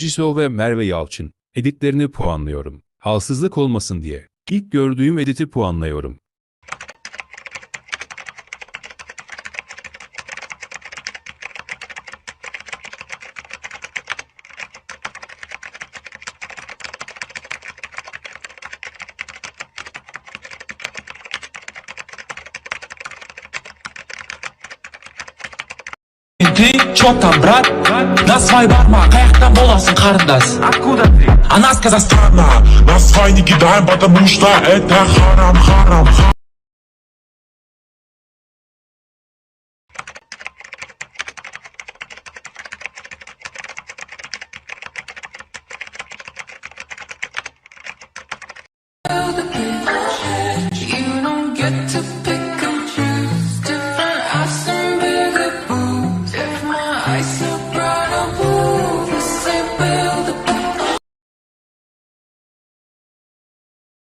Jisoo ve Merve Yalçın. Editlerini puanlıyorum. Halsızlık olmasın diye. İlk gördüğüm editi puanlıyorum. Ты чё там, брат? На свай барма, каяктан боласың қарындас Откуда ты? Она с Казахстана На свай не кидаем, потому что это харам, харам, харам. myself.